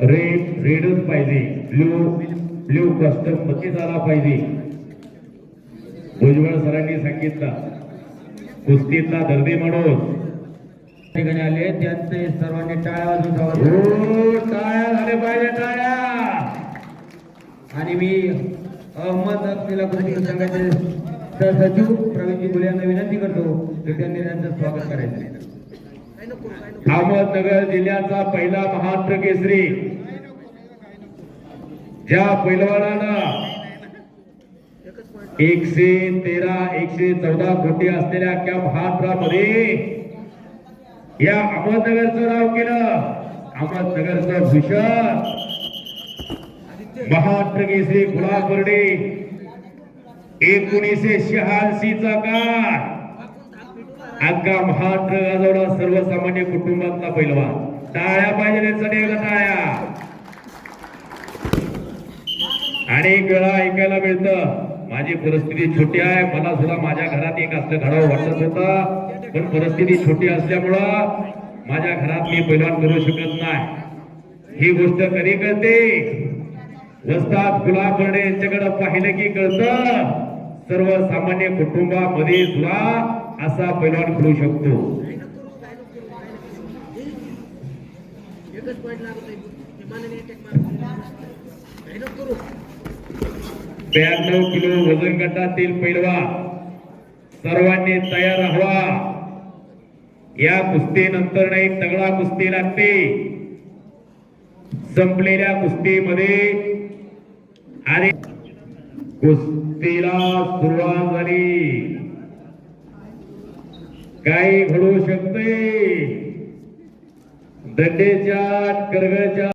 Red रेडच पाहिजे. Blue blue custom नक्कीच आला पाहिजे. भुजबळ सरांनी सांगितलं. कुस्तीतला दर्दी माणूस. ठिकाणी आले त्यांचे सर्वांनी टाळ्या वाजून हो टाळ्या झाले पाहिजे टाळ्या. आणि मी अहमद जिल्हा कुस्ती संघाचे सहसचिव प्रवीणजी गुले यांना विनंती करतो की त्यांनी त्यांचं स्वागत करायचं. अहमदनगर जिल्ह्याचा पहिला महाराष्ट्र केसरी. ज्या पैलवानानं एकशे तेरा एकशे चौदा कोटी असलेल्या अख्ख्या महाराष्ट्रामध्ये या अहमदनगरचं नाव केलं. अहमदनगरचं भूषण. महाराष्ट्र केसरी गुलाबर्डे एकोणीसशे शहाऐंशीचा काळ. अख्खा महाराष्ट्र गाजवला सर्वसामान्य कुटुंबातला पैलवान. टाळ्या पाहिजे त्यांच्यासाठी टाळ्या. अनेक वेळा ऐकायला मिळतं माझी परिस्थिती छोटी आहे मला सुद्धा माझ्या घरात एक असलं घडावं वाटत होतं. पण परिस्थिती छोटी असल्यामुळं माझ्या घरात मी पैलवान करू शकत नाही. ही गोष्ट कधी कळते? वस्ताद गुलाब बर्डे यांच्याकडे पाहिलं की कळतं? सर्वसामान्य कुटुंबामध्ये सुद्धा असा पैलवान करू शकतो. ब्याण्णव किलो वजन गटातील पैलवा सर्वांनी तयार हवा. या कुस्तीनंतर नाही तगडा कुस्ती लागते. संपलेल्या कुस्तीमध्ये आणि कुस्तीला सुरुवात झाली. काही घडू शकते. दंडेच्या करगळच्या